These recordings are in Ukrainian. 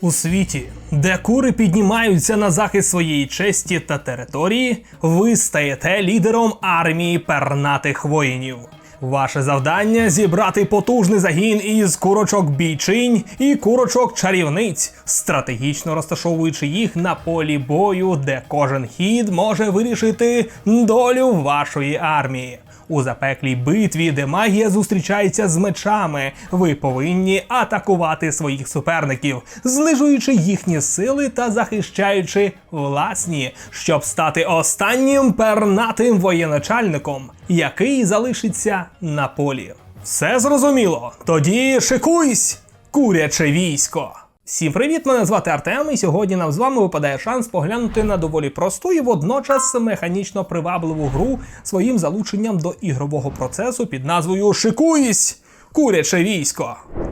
У світі, де кури піднімаються на захист своєї честі та території, ви стаєте лідером армії пернатих воїнів. Ваше завдання зібрати потужний загін із курочок бійчинь і курочок чарівниць, стратегічно розташовуючи їх на полі бою, де кожен хід може вирішити долю вашої армії. У запеклій битві, де магія зустрічається з мечами, ви повинні атакувати своїх суперників, знижуючи їхні сили та захищаючи власні, щоб стати останнім пернатим воєначальником, який залишиться на полі. Все зрозуміло? Тоді шикуйсь, куряче військо! Всім привіт! Мене звати Артем, і сьогодні нам з вами випадає шанс поглянути на доволі просту і водночас механічно привабливу гру своїм залученням до ігрового процесу під назвою Шикуйсь! Куряче військо.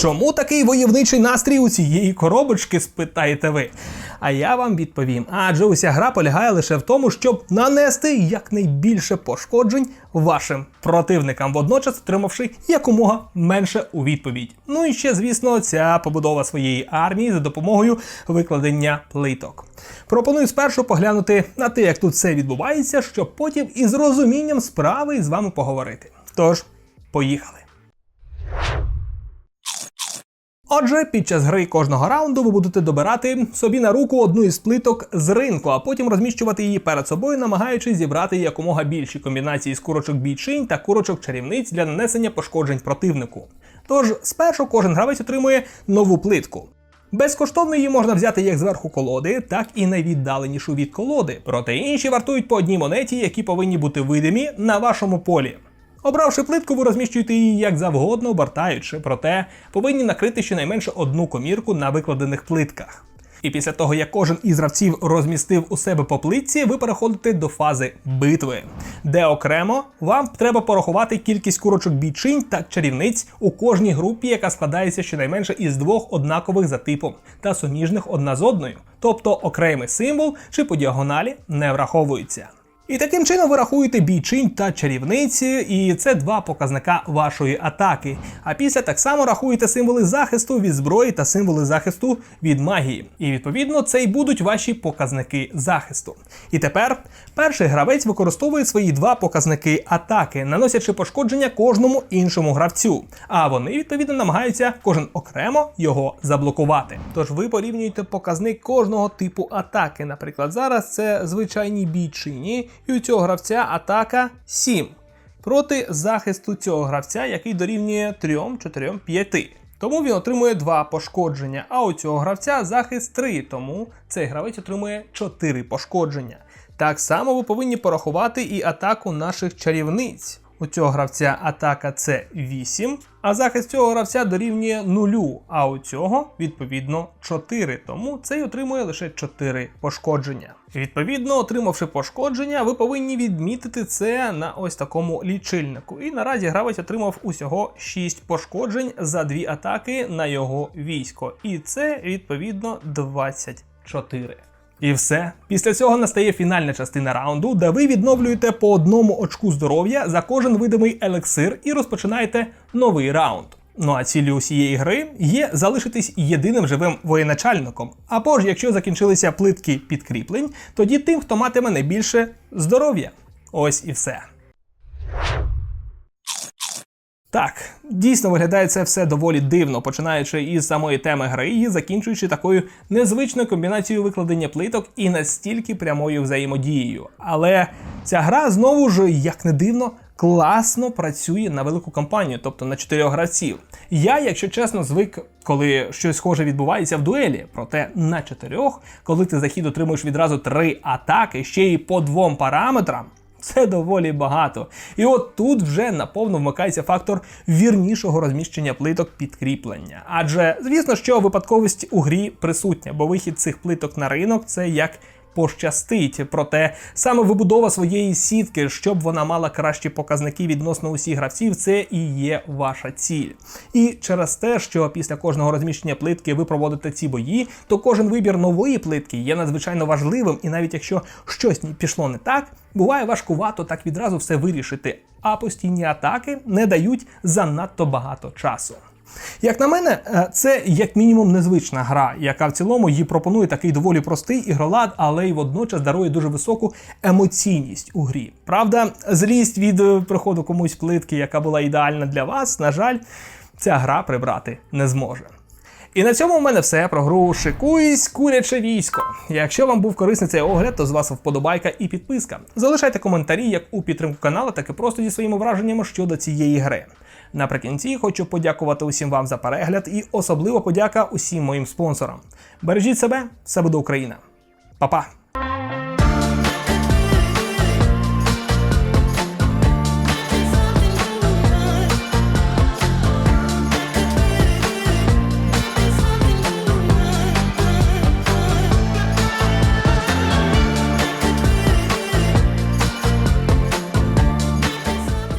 Чому такий войовничий настрій у цієї коробочки, спитаєте ви? А я вам відповім. Адже уся гра полягає лише в тому, щоб нанести якнайбільше пошкоджень вашим противникам, водночас отримавши якомога менше у відповідь. Ну і ще, звісно, ця побудова своєї армії за допомогою викладення плиток. Пропоную спершу поглянути на те, як тут все відбувається, щоб потім із розумінням справи з вами поговорити. Тож, поїхали. Отже, під час гри кожного раунду ви будете добирати собі на руку одну із плиток з ринку, а потім розміщувати її перед собою, намагаючись зібрати якомога більші комбінації з курочок бійчинь та курочок чарівниць для нанесення пошкоджень противнику. Тож, спершу кожен гравець отримує нову плитку. Безкоштовно її можна взяти як зверху колоди, так і найвіддаленішу від колоди. Проте інші вартують по одній монеті, які повинні бути видимі на вашому полі. Обравши плитку, ви розміщуєте її як завгодно, обертаючи, проте повинні накрити щонайменше одну комірку на викладених плитках. І після того, як кожен із гравців розмістив у себе по плитці, ви переходите до фази битви, де окремо вам треба порахувати кількість курочок бійчинь та чарівниць у кожній групі, яка складається щонайменше із двох однакових за типом та суміжних одна з одною, тобто окремий символ чи по діагоналі не враховується. І таким чином ви рахуєте бійчинь та чарівниці, і це два показника вашої атаки. А після так само рахуєте символи захисту від зброї та символи захисту від магії. І відповідно це й будуть ваші показники захисту. І тепер перший гравець використовує свої два показники атаки, наносячи пошкодження кожному іншому гравцю. А вони відповідно намагаються кожен окремо його заблокувати. Тож ви порівнюєте показник кожного типу атаки. Наприклад, зараз це звичайні бійчині і у цього гравця атака 7 проти захисту цього гравця, який дорівнює 3, 4, 5. Тому він отримує 2 пошкодження. А у цього гравця захист 3, тому цей гравець отримує 4 пошкодження. Так само ви повинні порахувати і атаку наших чарівниць. У цього гравця атака це 8, а захист цього гравця дорівнює 0, а у цього відповідно 4. Тому цей отримує лише 4 пошкодження. Відповідно, отримавши пошкодження, ви повинні відмітити це на ось такому лічильнику. І наразі гравець отримав усього 6 пошкоджень за дві атаки на його військо. І це відповідно 24. І все. Після цього настає фінальна частина раунду, де ви відновлюєте по одному очку здоров'я за кожен видимий елексир і розпочинаєте новий раунд. Ну а цілі усієї гри є залишитись єдиним живим воєначальником. Або ж якщо закінчилися плитки підкріплень, тоді тим, хто матиме найбільше здоров'я. Ось і все. Так, дійсно виглядає це все доволі дивно, починаючи із самої теми гри і закінчуючи такою незвичною комбінацією викладення плиток і настільки прямою взаємодією. Але ця гра знову ж, як не дивно, класно працює на велику кампанію, тобто на чотирьох гравців. Я, якщо чесно, звик, коли щось схоже відбувається в дуелі. Проте на чотирьох, коли ти захід отримуєш відразу три атаки, ще й по двом параметрам. Це доволі багато. І от тут вже наповно вмикається фактор вірнішого розміщення плиток підкріплення. Адже, звісно, що випадковість у грі присутня, бо вихід цих плиток на ринок це як пощастить. Проте саме вибудова своєї сітки, щоб вона мала кращі показники відносно усіх гравців, це і є ваша ціль. І через те, що після кожного розміщення плитки ви проводите ці бої, то кожен вибір нової плитки є надзвичайно важливим, і навіть якщо щось пішло не так, буває важкувато так відразу все вирішити. А постійні атаки не дають занадто багато часу. Як на мене, е, це як мінімум незвична гра, яка в цілому їй пропонує такий доволі простий ігролад, але й водночас дарує дуже високу емоційність у грі. Правда, злість від е, приходу комусь плитки, яка була ідеальна для вас, на жаль, ця гра прибрати не зможе. І на цьому в мене все про гру Шикуйсь куряче військо. Якщо вам був корисний цей огляд, то з вас вподобайка і підписка. Залишайте коментарі як у підтримку каналу, так і просто зі своїми враженнями щодо цієї гри. Наприкінці хочу подякувати усім вам за перегляд і особливо подяка усім моїм спонсорам. Бережіть себе, все буде Україна. Па-па!